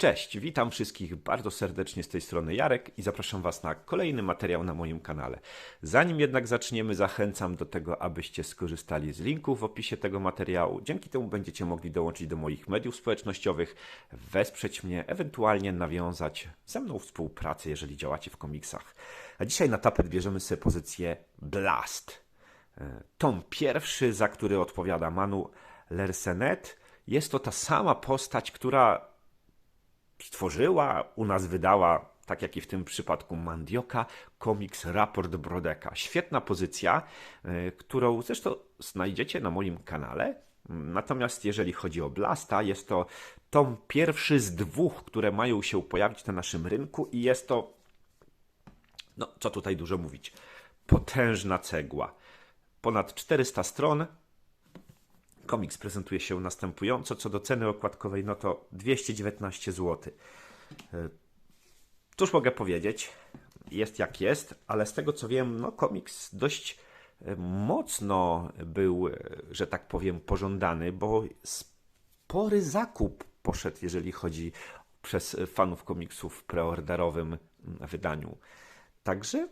Cześć, witam wszystkich bardzo serdecznie z tej strony Jarek i zapraszam Was na kolejny materiał na moim kanale. Zanim jednak zaczniemy, zachęcam do tego, abyście skorzystali z linków w opisie tego materiału. Dzięki temu będziecie mogli dołączyć do moich mediów społecznościowych, wesprzeć mnie, ewentualnie nawiązać ze mną współpracę, jeżeli działacie w komiksach. A dzisiaj na tapet bierzemy sobie pozycję Blast. E, Tom pierwszy, za który odpowiada Manu Lersenet, jest to ta sama postać, która stworzyła, u nas wydała, tak jak i w tym przypadku Mandioka, komiks Raport Brodeka. Świetna pozycja, y, którą zresztą znajdziecie na moim kanale. Natomiast jeżeli chodzi o Blasta, jest to tom pierwszy z dwóch, które mają się pojawić na naszym rynku i jest to, no co tutaj dużo mówić, potężna cegła. Ponad 400 stron, Komiks prezentuje się następująco. Co do ceny okładkowej, no to 219 zł. E, cóż mogę powiedzieć? Jest jak jest, ale z tego co wiem, no komiks dość e, mocno był, e, że tak powiem, pożądany, bo spory zakup poszedł, jeżeli chodzi przez fanów komiksów w preorderowym wydaniu. Także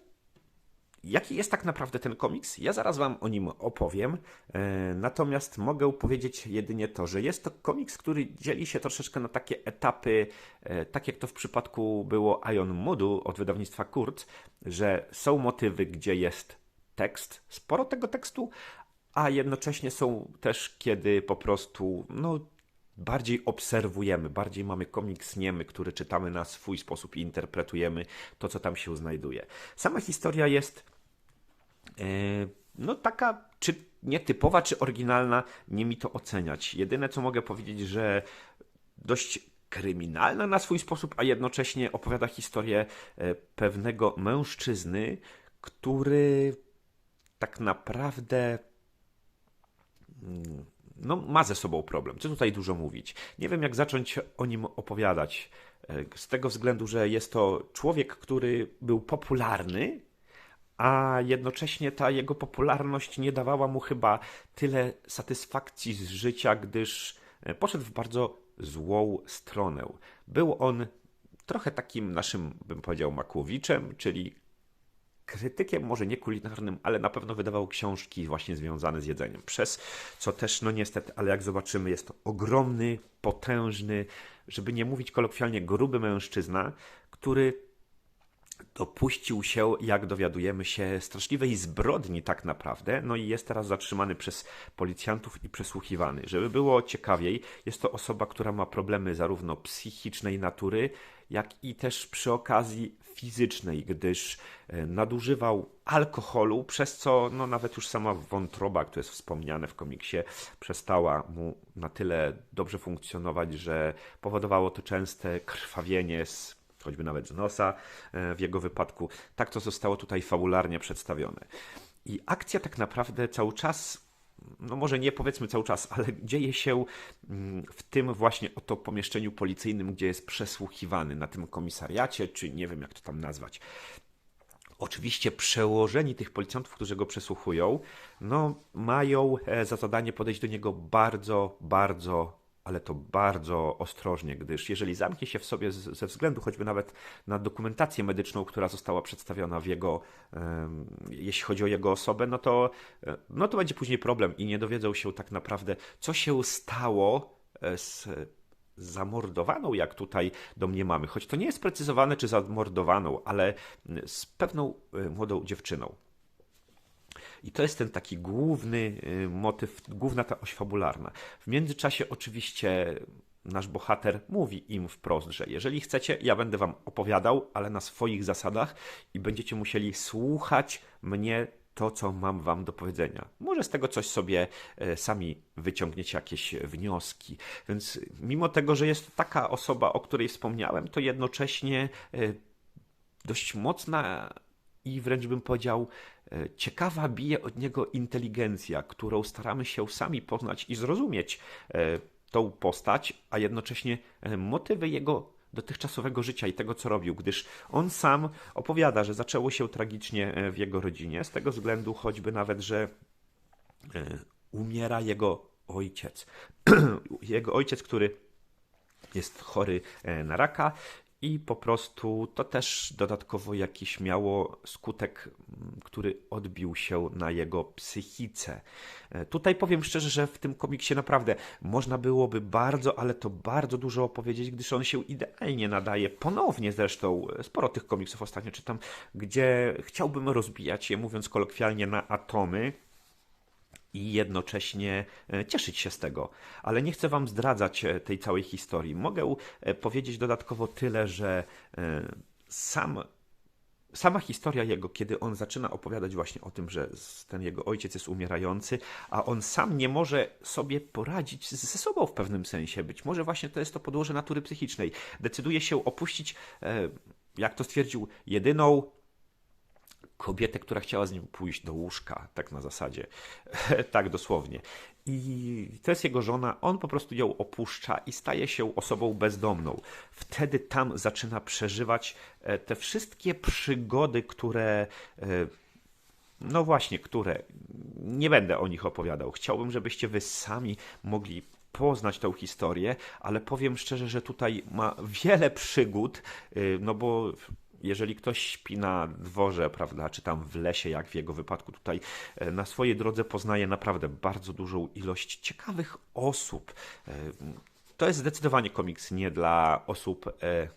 Jaki jest tak naprawdę ten komiks? Ja zaraz Wam o nim opowiem. E, natomiast mogę powiedzieć jedynie to, że jest to komiks, który dzieli się troszeczkę na takie etapy, e, tak jak to w przypadku było Ion Moodu od wydawnictwa Kurz, że są motywy, gdzie jest tekst, sporo tego tekstu, a jednocześnie są też, kiedy po prostu no, bardziej obserwujemy, bardziej mamy komiks niemy, który czytamy na swój sposób i interpretujemy to, co tam się znajduje. Sama historia jest e, no taka, czy nietypowa, czy oryginalna, nie mi to oceniać. Jedyne, co mogę powiedzieć, że dość kryminalna na swój sposób, a jednocześnie opowiada historię e, pewnego mężczyzny, który tak naprawdę mm, no, ma ze sobą problem. Co tutaj dużo mówić? Nie wiem, jak zacząć o nim opowiadać. E, z tego względu, że jest to człowiek, który był popularny, a jednocześnie ta jego popularność nie dawała mu chyba tyle satysfakcji z życia, gdyż e, poszedł w bardzo złą stronę. Był on trochę takim naszym, bym powiedział, Makłowiczem, czyli krytykiem, może nie kulinarnym, ale na pewno wydawał książki właśnie związane z jedzeniem. Przez co też, no niestety, ale jak zobaczymy, jest to ogromny, potężny, żeby nie mówić kolokwialnie, gruby mężczyzna, który dopuścił się, jak dowiadujemy się, straszliwej zbrodni tak naprawdę, no i jest teraz zatrzymany przez policjantów i przesłuchiwany. Żeby było ciekawiej, jest to osoba, która ma problemy zarówno psychicznej natury, jak i też przy okazji fizycznej, gdyż e, nadużywał alkoholu, przez co no, nawet już sama wątroba, która jest wspomniane w komiksie, przestała mu na tyle dobrze funkcjonować, że powodowało to częste krwawienie z choćby nawet z nosa e, w jego wypadku. Tak to zostało tutaj fabularnie przedstawione. I akcja tak naprawdę cały czas no może nie powiedzmy cały czas, ale dzieje się mm, w tym właśnie oto pomieszczeniu policyjnym, gdzie jest przesłuchiwany na tym komisariacie, czy nie wiem jak to tam nazwać. Oczywiście przełożeni tych policjantów, którzy go przesłuchują, no mają e, za zadanie podejść do niego bardzo, bardzo ale to bardzo ostrożnie, gdyż jeżeli zamknie się w sobie ze względu choćby nawet na dokumentację medyczną, która została przedstawiona w jego, jeśli chodzi o jego osobę, no to, e, no to będzie później problem i nie dowiedzą się tak naprawdę, co się stało e, z zamordowaną, jak tutaj domniemamy, choć to nie jest precyzowane, czy zamordowaną, ale z pewną e, młodą dziewczyną. I to jest ten taki główny y, motyw, główna ta oś fabularna. W międzyczasie oczywiście nasz bohater mówi im wprost, że jeżeli chcecie, ja będę wam opowiadał, ale na swoich zasadach i będziecie musieli słuchać mnie to, co mam wam do powiedzenia. Może z tego coś sobie y, sami wyciągniecie jakieś wnioski. Więc mimo tego, że jest taka osoba, o której wspomniałem, to jednocześnie y, dość mocna i wręcz bym powiedział, e, ciekawa bije od niego inteligencja, którą staramy się sami poznać i zrozumieć e, tą postać, a jednocześnie e, motywy jego dotychczasowego życia i tego, co robił, gdyż on sam opowiada, że zaczęło się tragicznie w jego rodzinie, z tego względu choćby nawet, że umiera jego ojciec. jego ojciec, który jest chory na raka i po prostu to też dodatkowo jakiś miało skutek, m, który odbił się na jego psychice. E, Tutaj powiem szczerze, że w tym komiksie naprawdę można byłoby bardzo, ale to bardzo dużo opowiedzieć, gdyż on się idealnie nadaje. Ponownie zresztą, e, sporo tych komiksów ostatnio czytam, gdzie chciałbym rozbijać je, mówiąc kolokwialnie, na atomy i jednocześnie e, cieszyć się z tego. Ale nie chcę Wam zdradzać e, tej całej historii. Mogę e, powiedzieć dodatkowo tyle, że sam sama historia jego, kiedy on zaczyna opowiadać właśnie o tym, że ten jego ojciec jest umierający, a on sam nie może sobie poradzić ze sobą w pewnym sensie. Być może właśnie to jest to podłoże natury psychicznej. Decyduje się opuścić, jak to stwierdził, jedyną kobietę, która chciała z nim pójść do łóżka, tak na zasadzie, tak dosłownie. I to jest jego żona, on po prostu ją opuszcza i staje się osobą bezdomną. Wtedy tam zaczyna przeżywać e, te wszystkie przygody, które. e, No właśnie, które. Nie będę o nich opowiadał. Chciałbym, żebyście wy sami mogli poznać tą historię, ale powiem szczerze, że tutaj ma wiele przygód, y, no bo jeżeli ktoś śpi na dworze, prawda, czy tam w lesie, jak w jego wypadku tutaj, e, na swojej drodze poznaje naprawdę bardzo dużą ilość ciekawych osób. E, To jest zdecydowanie komiks nie dla osób e,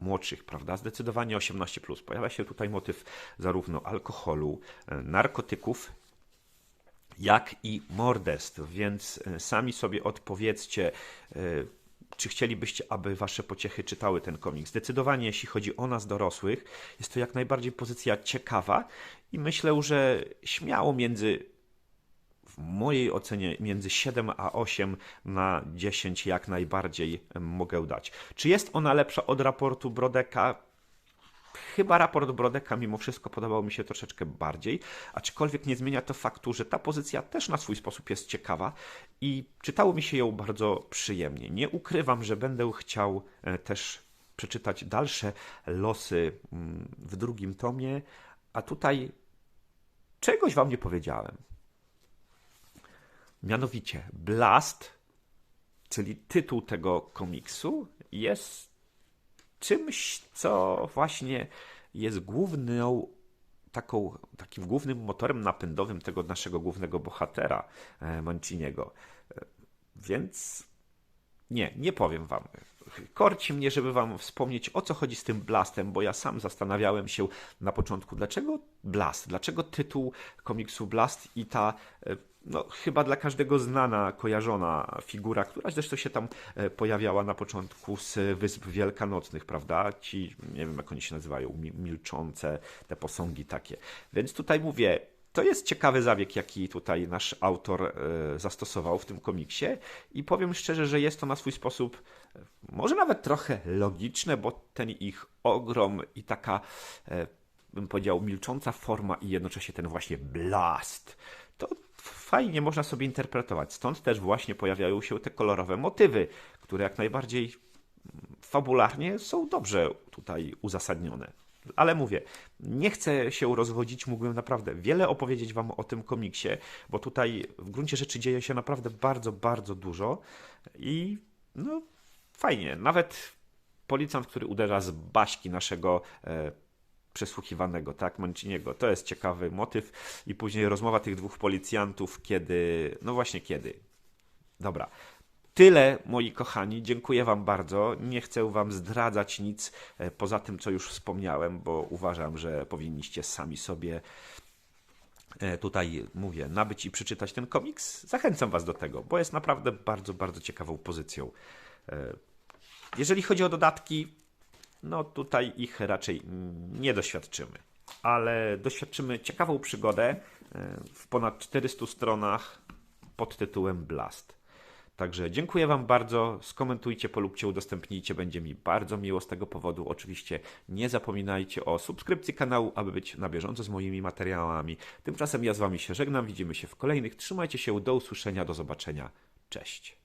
młodszych, prawda? Zdecydowanie 18+. Pojawia się tutaj motyw zarówno alkoholu, narkotyków, jak i morderstw, więc sami sobie odpowiedzcie, czy chcielibyście, aby wasze pociechy czytały ten komiks. Zdecydowanie, jeśli chodzi o nas dorosłych, jest to jak najbardziej pozycja ciekawa i myślę, że śmiało między w mojej ocenie między 7 a 8 na 10 jak najbardziej mogę dać. Czy jest ona lepsza od raportu Brodeka? Chyba raport Brodeka mimo wszystko podobał mi się troszeczkę bardziej, aczkolwiek nie zmienia to faktu, że ta pozycja też na swój sposób jest ciekawa i czytało mi się ją bardzo przyjemnie. Nie ukrywam, że będę chciał e, też przeczytać dalsze losy mm, w drugim tomie, a tutaj czegoś wam nie powiedziałem. Mianowicie Blast, czyli tytuł tego komiksu, jest czymś, co właśnie jest główną taką, takim głównym motorem napędowym tego naszego głównego bohatera e, Manciniego. E, Więc nie, nie powiem wam. Korci mnie, żeby wam wspomnieć, o co chodzi z tym Blastem, bo ja sam zastanawiałem się na początku, dlaczego Blast, dlaczego tytuł komiksu Blast i ta, e, no chyba dla każdego znana, kojarzona figura, która zresztą się tam e, pojawiała na początku z Wysp Wielkanocnych, prawda? Ci, nie wiem jak oni się nazywają, mi- milczące, te posągi takie. Więc tutaj mówię, to jest ciekawy zabieg, jaki tutaj nasz autor e, zastosował w tym komiksie i powiem szczerze, że jest to na swój sposób e, może nawet trochę logiczne, bo ten ich ogrom i taka, e, bym powiedział, milcząca forma i jednocześnie ten właśnie blast, to fajnie można sobie interpretować. Stąd też właśnie pojawiają się te kolorowe motywy, które jak najbardziej fabularnie są dobrze tutaj uzasadnione. Ale mówię, nie chcę się rozwodzić, mógłbym naprawdę wiele opowiedzieć Wam o tym komiksie, bo tutaj w gruncie rzeczy dzieje się naprawdę bardzo, bardzo dużo i no fajnie. Nawet policjant, który uderza z baśki naszego e, przesłuchiwanego, tak, Manciniego, to jest ciekawy motyw i później rozmowa tych dwóch policjantów, kiedy, no właśnie kiedy. Dobra, Tyle, moi kochani. Dziękuję Wam bardzo. Nie chcę Wam zdradzać nic e, poza tym, co już wspomniałem, bo uważam, że powinniście sami sobie e, tutaj, mówię, nabyć i przeczytać ten komiks. Zachęcam Was do tego, bo jest naprawdę bardzo, bardzo ciekawą pozycją. E, Jeżeli chodzi o dodatki, no tutaj ich raczej nie doświadczymy. Ale doświadczymy ciekawą przygodę w ponad 400 stronach pod tytułem Blast. Także dziękuję Wam bardzo. Skomentujcie, polubcie, udostępnijcie. Będzie mi bardzo miło z tego powodu. Oczywiście nie zapominajcie o subskrypcji kanału, aby być na bieżąco z moimi materiałami. Tymczasem ja z Wami się żegnam. Widzimy się w kolejnych. Trzymajcie się. Do usłyszenia. Do zobaczenia. Cześć.